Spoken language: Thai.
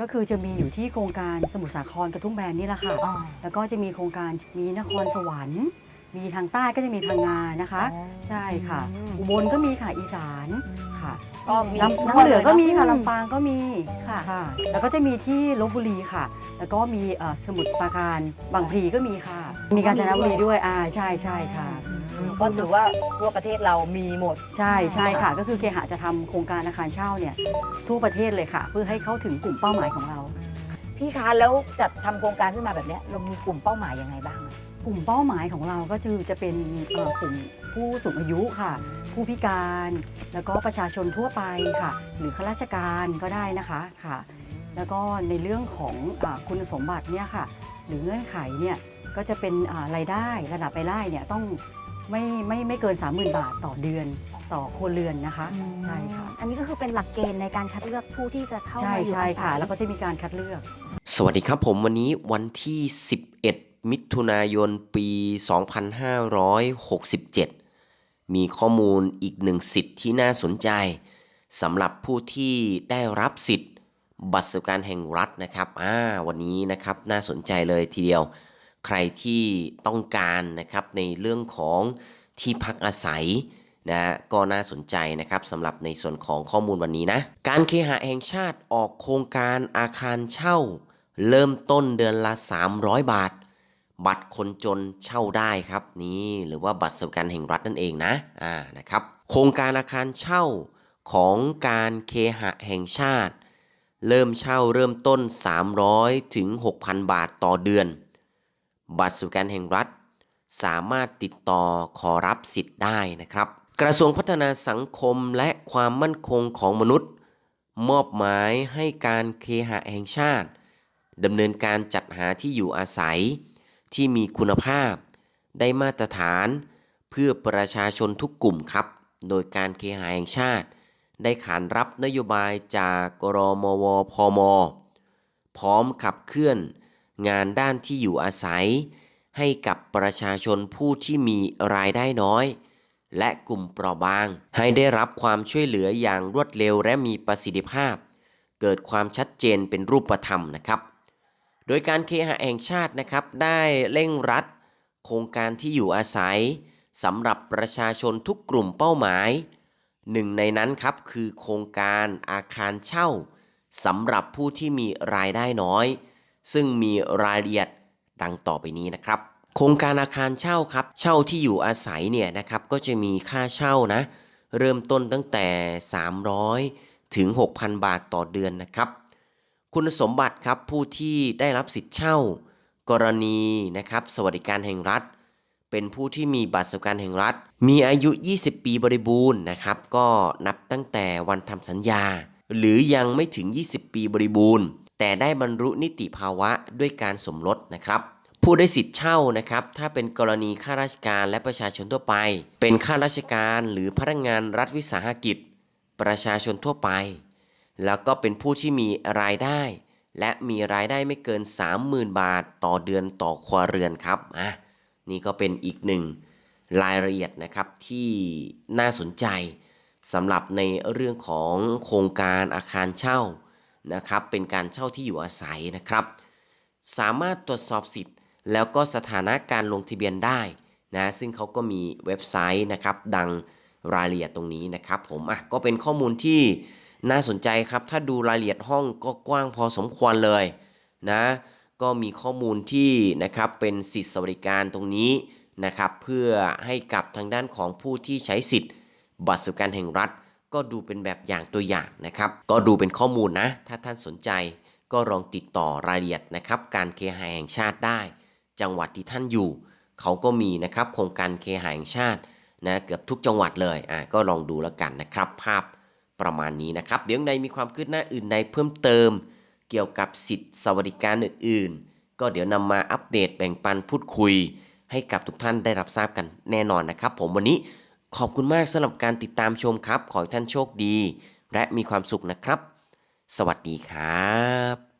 ก็คือจะมีอยู่ที่โครงการสมุทรสาครกระทุ่มแบนนี่แหละค่ะ อ๋อ แล้วก็จะมีโครงการมีนครสวรรค์ มีทางใต้ก็จะมีพังงานะคะอ๋อใช่ค่ะอุบลก็มีค่ะอีสานค่ะก็มีน้ำทั่น้ำวเหลือก็มีค่ะเนอะลำปางก็มีค่ะ ค่ะ แล้วก็จะมีที่ลบบุรีค่ะ แล้วก็มีเอ่อสมุทรปราการบางพลีก็มีค่ะ มีกาญจนบุรีด้วยอ่าใช่ใช่ค่ะ อืม ก็ถือว่าทั่วประเทศเรามีหมด ใช่ใช่ค่ะ ก็คือเคหะจะทำโครงการอาคารเช่าเนี่ยทั่วประเทศเลยค่ะ เพื่อให้เข้าถึงกลุ่มเป้าหมายของเรา พี่คะแล้วจัดทำโครงการขึ้นมาแบบเนี้ยเรามีกลุ่มเป้าหมายยังไงบ้างอะกลุ่มเป้าหมายของเราก็คือจะเป็นเอ่อกลุ่มผู้สูงอายุค่ะ ผู้พิการ แล้วก็ประชาชนทั่วไปค่ะ หรือข้าราชการก็ได้นะคะค่ะ แล้วก็ในเรื่องของอาคุณสมบัติเนี่ยค่ะ หรือเงื่อนไขเนี่ยก็จะเป็นอ่ารายได้ระดับรายได้เนี่ยต้อง ไม่ไม่ไม่เกิน 30,000 บาทต่อเดือนต่อครัวเรือนนะคะใช่ค่ะอันนี้ก็คือเป็นหลักเกณฑ์ในการคัดเลือกผู้ที่จะเข้าใช่มาอยู่ใช่อาศัค่ะ ยแล้วก็จะมีการคัดเลือก สวัสดีครับผมวันนี้วันที่ 11 มิถุนายนปี 2567 มีข้อมูลอีกหนึ่งสิทธิ์ที่น่าสนใจสำหรับผู้ที่ได้รับสิทธิ์ บัตรสวัสดิการแห่งรัฐนะครับอ่าวันนี้นะครับน่าสนใจเลยทีเดียว ใครที่ต้องการนะครับในเรื่องของที่พักอาศัยนะก็น่าสนใจนะครับสำหรับในส่วนของข้อมูลวันนี้นะ การเคหะแห่งชาติออกโครงการอาคารเช่า เริ่มต้นเดือนละ 300 บาท บัตรคนจนเช่าได้ครับนี่หรือว่าบัตรสวัสดิการแห่งรัฐนั่นเองนะอ่านะครับ โครงการอาคารเช่าของการเคหะแห่งชาติ เริ่มเช่าเริ่มต้น 300 ถึง 6,000 บาทต่อเดือน บัตรสวัสดิการแห่งรัฐ สามารถติดต่อขอรับสิทธิ์ได้นะครับ กระทรวงพัฒนาสังคมและความมั่นคงของมนุษย์ มอบหมายให้การเคหะแห่งชาติดำเนินการจัดหาที่อยู่อาศัย ที่มีคุณภาพ ได้มาตรฐาน เพื่อประชาชนทุกกลุ่มครับ โดยการเคหะแห่งชาติ ได้ขานรับนโยบายจากกรมวพม พร้อมขับเคลื่อน งานด้านที่อยู่อาศัย ให้กับประชาชนผู้ที่มีรายได้น้อย และกลุ่มเปราะบาง ให้ได้รับความช่วยเหลืออย่างรวดเร็วและมีประสิทธิภาพ เกิดความชัดเจนเป็นรูปธรรมนะครับ โดยการเคหะแห่งชาตินะครับได้เร่งรัด โครงการที่อยู่อาศัยสำหรับประชาชนทุกกลุ่มเป้าหมายหนึ่งในนั้นครับคือโครงการอาคารเช่าสำหรับผู้ที่มีรายได้น้อย ซึ่งมีรายละเอียดดังต่อไปนี้นะครับ โครงการอาคารเช่าครับ เช่าที่อยู่อาศัยเนี่ยนะครับก็จะมีค่าเช่านะ เริ่มต้นตั้งแต่ 300 ถึง 6,000 บาทต่อเดือนนะครับ คุณสมบัติครับผู้ที่ได้รับสิทธิ์เช่า กรณีนะครับ สวัสดิการแห่งรัฐ เป็นผู้ที่มีบัตรสวัสดิการแห่งรัฐ มีอายุ 20 ปีบริบูรณ์นะครับ ก็นับตั้งแต่วันทำสัญญา หรือยังไม่ถึง 20 ปีบริบูรณ์ แต่ได้บรรลุนิติภาวะด้วยการสมรสนะครับ ผู้ได้สิทธิ์เช่านะครับ ถ้าเป็นกรณีข้าราชการและประชาชนทั่วไป เป็นข้าราชการหรือพนักงานรัฐวิสาหกิจ ประชาชนทั่วไป แล้วก็เป็นผู้ที่มีรายได้ และมีรายได้ไม่เกิน 30,000 บาทต่อเดือนต่อครัวเรือนครับอะนี่ก็เป็นอีกหนึ่งรายละเอียดนะครับที่น่าสนใจสำหรับในเรื่องของโครงการอาคารเช่า นะครับเป็นการเช่าที่อยู่อาศัยนะครับ สามารถตรวจสอบสิทธิ์ แล้วก็สถานะการลงทะเบียนได้นะซึ่งเขาก็มีเว็บไซต์นะครับดังรายละเอียดตรงนี้นะครับ ผมอะก็เป็นข้อมูลที่น่าสนใจครับ ถ้าดูรายละเอียดห้องก็กว้างพอสมควรเลยนะก็มีข้อมูลที่นะครับเป็นสิทธิสวัสดิการตรงนี้นะครับ เพื่อให้กับทางด้านของผู้ที่ใช้สิทธิ์ บัตรสวัสดิการแห่งรัฐ ก็ดูเป็นแบบอย่างตัวอย่างนะครับ ก็ดูเป็นข้อมูลนะ ถ้าท่านสนใจก็ลองติดต่อรายละเอียดนะครับ การเคหะแห่งชาติได้ จังหวัดที่ท่านอยู่ เขาก็มีนะครับโครงการเคหะแห่งชาตินะเกือบทุกจังหวัดเลยอะก็ลองดูแล้วกันนะครับ ภาพประมาณนี้นะครับ เดี๋ยวในมีความคืบหน้าอื่นใดเพิ่มเติม เกี่ยวกับสิทธิสวัสดิการอื่น ๆ ก็เดี๋ยวนำมาอัปเดตแบ่งปันพูดคุย ให้กับทุกท่านได้รับทราบกันแน่นอนนะครับ ผมวันนี้ ขอบคุณมากสำหรับการติดตามชมครับ ขอให้ท่านโชคดี และมีความสุขนะครับ สวัสดีครับ